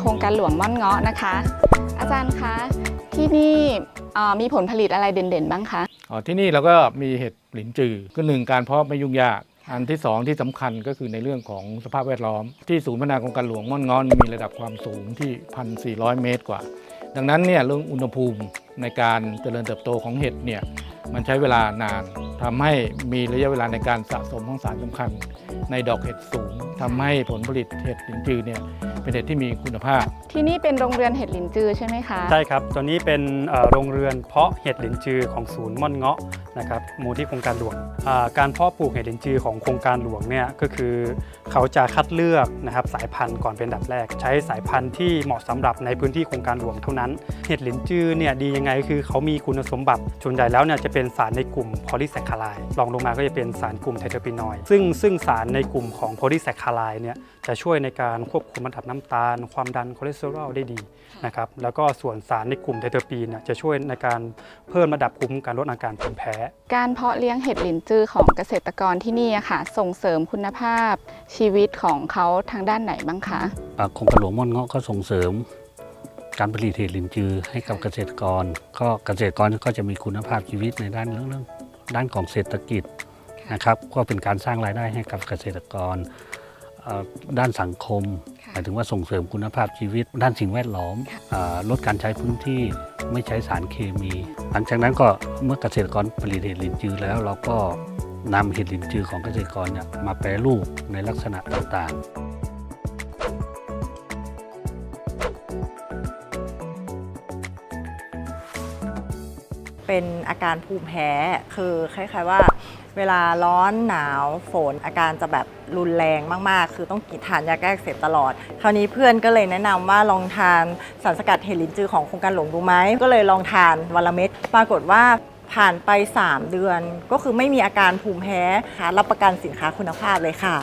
โครงการหลวงม่อนเงาะนะคะ อาจารย์คะที่นี่มีผลผลิตอะไรเด่นๆบ้างคะอ๋อที่นี่เราก็มีเห็ดหลินจือก็หนึ่งการเพาะไม่ยุ่งยาก อันที่สองที่สำคัญก็คือในเรื่องของสภาพแวดล้อม ที่ศูนย์พัฒนาโครงการหลวงม่อนเงอนมีระดับความสูงที่ 1,400 เมตรกว่า ดังนั้นเนี่ยเรื่องอุณหภูมิในการเจริญเติบโตของเห็ดเนี่ยมันใช้เวลานาน ทำให้มีระยะเวลาในการสะสมของสารสำคัญ ในดอกเห็ดสูงทำให้ผลผลิตเห็ดหลินจือเนี่ยเป็นเห็ดที่มีคุณภาพ ที่นี่เป็นโรงเรือนเห็ดหลินจือใช่ไหมคะ ใช่ครับ ตัวนี้เป็นเอ่อโรงเรือนเพาะเห็ดหลินจือของศูนย์ม่อนเงาะนะครับมูลที่โครงการหลวง การเพาะปลูกเห็ดหลินจือของโครงการหลวงเนี่ยก็คือเขาจะคัดเลือกนะครับสายพันธุ์ก่อนเป็นดับแรก ใช้สายพันธุ์ที่เหมาะสำหรับในพื้นที่โครงการหลวงเท่านั้น เห็ดหลินจือเนี่ยดียังไงคือเขามีคุณสมบัติส่วนใหญ่แล้วเนี่ยจะเป็นสารในกลุ่มโพลีแซคคาไลรองลงมาก็จะเป็นสารกลุ่มไทเทอร์ปินอยด์ซึ่งซึ่งสารในกลุ่มของโพลีแซคคาไลเนี่ยจะช่วยในการควบคุมระดับน้ำตาล ความดันคอเลสเตอรอลได้ดีนะครับแล้วก็ส่วนสารในกลุ่มไทเทอร์ปีนจะช่วยในการเพิ่มระดับภูมิคุ้มกันลดอาการภูมิแพ้การเพาะเลี้ยงเห็ดหลินจือของเกษตรกรที่นี่อะค่ะ ส่งเสริมคุณภาพชีวิตของเขาทางด้านไหนบ้างคะอ่าโครงการหลวงม่อนเงาะก็ส่งเสริม การผลิตเห็ดลินจือให้กับเกษตรกร ก็เกษตรกรก็จะมีคุณภาพชีวิตในด้านเรื่องเรื่องด้านของเศรษฐกิจนะครับ ก็เป็นการสร้างรายได้ให้กับเกษตรกรเอ่อด้านสังคมค่ะหมายถึงว่าส่งเสริมคุณภาพชีวิต ด้านสิ่งแวดล้อมค่ะอ่าลดการใช้พื้นที่ ไม่ใช้สารเคมี หลังจากนั้นก็เมื่อเกษตรกรผลิตเห็ดลินจือแล้วเราก็นำเห็ดลินจือของเกษตรกรเนี่ยมาแปรรูปในลักษณะต่างๆ เป็นอาการภูมิแพ้คือคล้ายๆว่า เวลาร้อนหนาวฝนอาการจะแบบรุนแรงมากๆ คือต้องกินทานยาแก้อักเสบตลอด คราวนี้เพื่อนก็เลยแนะนำว่าลองทานสารสกัดเฮลินจือของโครงการหลวงดูไหมก็เลยลองทานวันละเม็ดปรากฏว่าผ่านไป 3 เดือนก็คือไม่มีอาการภูมิแพ้ค่ะรับประกันสินค้าคุณภาพเลยค่ะ